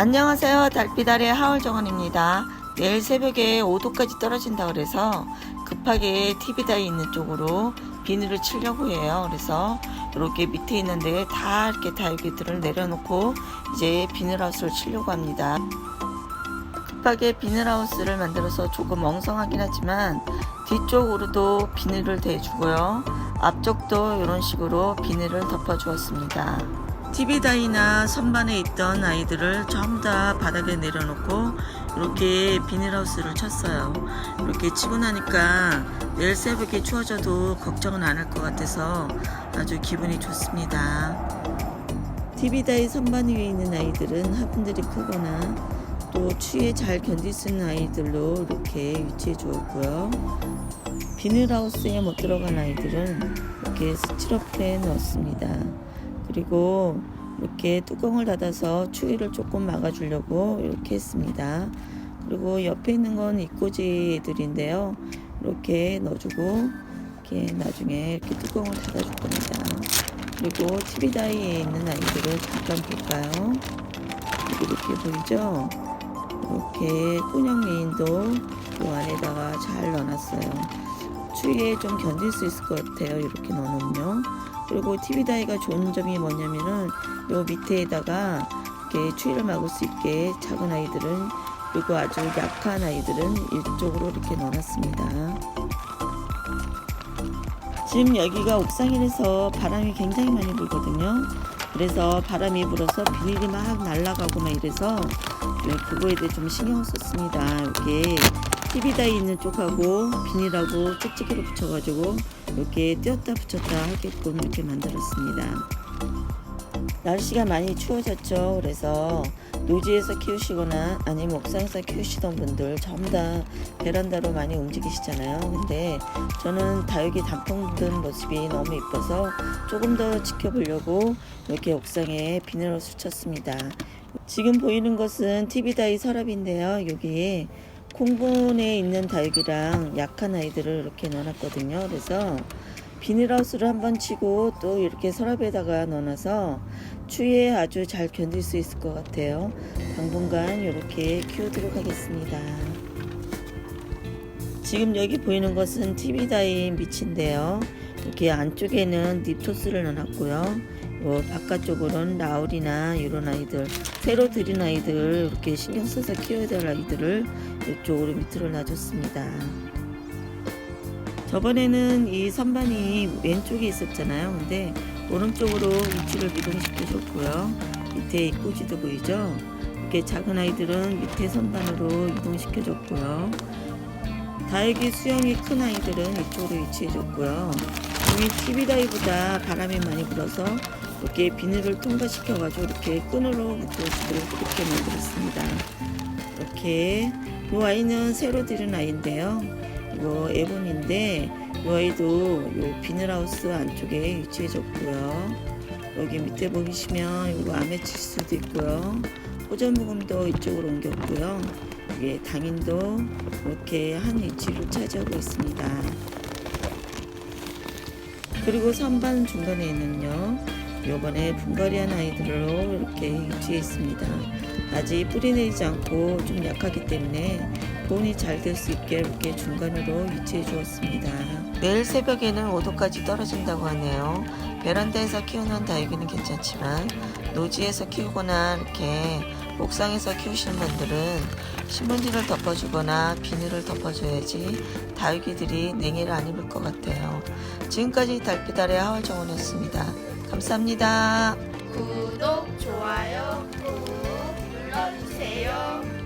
안녕하세요. 달빛 아래 하울 정원입니다. 내일 새벽에 5도까지 떨어진다 그래서 급하게 TV다이 있는 쪽으로 비닐을 치려고 해요. 그래서 이렇게 밑에 있는데 다 이렇게 다육이들을 내려놓고 이제 비닐하우스를 치려고 합니다. 급하게 비닐하우스를 만들어서 조금 엉성하긴 하지만 뒤쪽으로도 비닐을 대주고요. 앞쪽도 이런 식으로 비닐을 덮어주었습니다. TV다이나 선반에 있던 아이들을 전부 다 바닥에 내려놓고 이렇게 비닐하우스를 쳤어요. 이렇게 치고 나니까 내일 새벽에 추워져도 걱정은 안 할 것 같아서 아주 기분이 좋습니다. TV다이 선반 위에 있는 아이들은 화분들이 크거나 또 추위에 잘 견딜 수 있는 아이들로 이렇게 위치해 주었고요. 비닐하우스에 못 들어간 아이들은 이렇게 스티로폼에 넣었습니다. 그리고 이렇게 뚜껑을 닫아서 추위를 조금 막아주려고 이렇게 했습니다. 그리고 옆에 있는 건 이꼬지들인데요. 이렇게 넣어주고 이렇게 나중에 이렇게 뚜껑을 닫아줄 겁니다. 그리고 TV다이에 있는 아이들을 잠깐 볼까요? 이렇게 보이죠? 이렇게 꽃형 메인도 이 안에다가 잘 넣어놨어요. 추위에 좀 견딜 수 있을 것 같아요. 이렇게 넣어놓으면. 그리고 TV다이가 좋은 점이 뭐냐면은 요 밑에다가 이렇게 추위를 막을 수 있게 작은 아이들은 그리고 아주 약한 아이들은 이쪽으로 이렇게 넣어놨습니다. 지금 여기가 옥상이라서 바람이 굉장히 많이 불거든요. 그래서 바람이 불어서 비닐이 막 날아가고 막 이래서 네, 그거에 대해 좀 신경 썼습니다. 이렇게 TV다이 있는 쪽하고 비닐하고 찍찍이로 붙여가지고 이렇게 띄었다 붙였다 하게끔 이렇게 만들었습니다. 날씨가 많이 추워졌죠. 그래서 노지에서 키우시거나 아니면 옥상에서 키우시던 분들 전부 다 베란다로 많이 움직이시잖아요. 근데 저는 다육이 단풍 든 모습이 너무 이뻐서 조금 더 지켜보려고 이렇게 옥상에 비닐하우스 쳤습니다. 지금 보이는 것은 TV다이 서랍인데요. 여기에 콩분에 있는 다육이랑 약한 아이들을 이렇게 넣어놨거든요. 그래서 비닐하우스를 한번 치고 또 이렇게 서랍에다가 넣어놔서 추위에 아주 잘 견딜 수 있을 것 같아요. 당분간 이렇게 키우도록 하겠습니다. 지금 여기 보이는 것은 TV다이 밑인데요. 이렇게 안쪽에는 닙토스를 넣어놨고요. 요 바깥쪽으로는 라울이나 이런 아이들 새로 들인 아이들 이렇게 신경 써서 키워야 될 아이들을 이쪽으로 밑으로 놔줬습니다. 저번에는 이 선반이 왼쪽에 있었잖아요. 근데 오른쪽으로 위치를 이동시켜줬고요. 밑에 이 꼬지도 보이죠? 이렇게 작은 아이들은 밑에 선반으로 이동시켜줬고요. 다육이 수영이 큰 아이들은 이쪽으로 위치해줬고요. 이 TV다이보다 바람이 많이 불어서 이렇게 비닐을 통과시켜가지고 이렇게 끈으로 묶어주도록 이렇게 만들었습니다. 이렇게 이 아이는 새로 들인 아이인데요. 이거 에본인데 이 아이도 요 비닐하우스 안쪽에 위치해줬고요. 여기 밑에 보시면 이거 아메치스도 있고요. 호전무금도 이쪽으로 옮겼고요. 이게 당인도 이렇게 한 위치를 차지하고 있습니다. 그리고 선반 중간에 있는요. 요번에 분갈이한 아이들로 이렇게 위치해 있습니다. 아직 뿌리 내리지 않고 좀 약하기 때문에 보온이 잘 될 수 있게 이렇게 중간으로 위치해 주었습니다. 내일 새벽에는 5도까지 떨어진다고 하네요. 베란다에서 키우는 다육이는 괜찮지만 노지에서 키우거나 이렇게 옥상에서 키우시는 분들은 신문지를 덮어주거나 비닐을 덮어줘야지 다육이들이 냉해를 안 입을 것 같아요. 지금까지 달빛 아래 하월정원이었습니다. 감사합니다. 구독, 좋아요